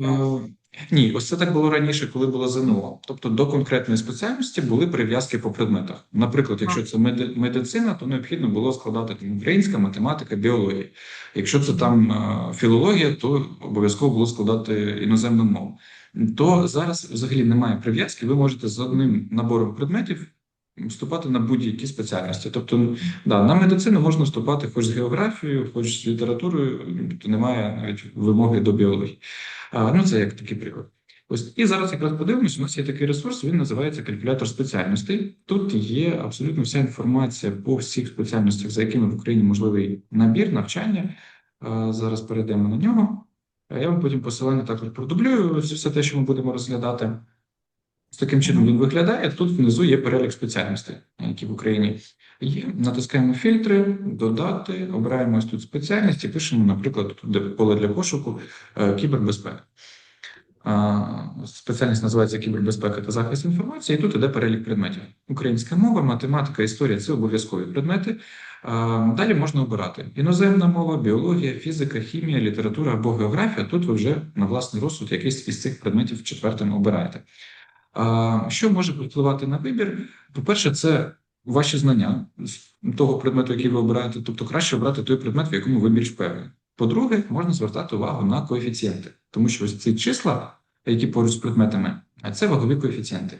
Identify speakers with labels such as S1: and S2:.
S1: Е, Ні, ось це так було раніше, коли було ЗНО. Тобто до конкретної спеціальності були прив'язки по предметах. Наприклад, якщо це медицина, то необхідно було складати там українська, математика, біологія. Якщо це там е, філологія, то обов'язково було складати іноземну мову. То зараз взагалі немає прив'язки. Ви можете з одним набором предметів вступати на будь-які спеціальності. Тобто, да, на медицину можна вступати хоч з географією, хоч з літературою, тобто немає навіть вимоги до біології. Ну, це як такий приклад. Ось і зараз якраз подивимось, у нас є такий ресурс, він називається калькулятор спеціальностей. Тут є абсолютно вся інформація по всіх спеціальностях, за якими в Україні можливий набір, навчання. Зараз перейдемо на нього. Я вам потім посилання також продублюю все те, що ми будемо розглядати. Таким чином він виглядає. Тут внизу є перелік спеціальностей, які в Україні є. Натискаємо фільтри, додати, обираємо ось тут спеціальність і пишемо, наприклад, тут поле для пошуку е, кібербезпека. Спеціальність називається кібербезпека та захист інформації. І тут іде перелік предметів. Українська мова, математика, історія це обов'язкові предмети. Далі можна обирати іноземна мова, біологія, фізика, хімія, література або географія. Тут ви вже на власний розсуд якийсь із цих предметів четвертим обираєте. Що може впливати на вибір? По-перше, це ваші знання того предмету, який ви обираєте, тобто краще обрати той предмет, в якому ви більш певні. По-друге, можна звертати увагу на коефіцієнти, тому що ось ці числа, які поруч з предметами, це вагові коефіцієнти.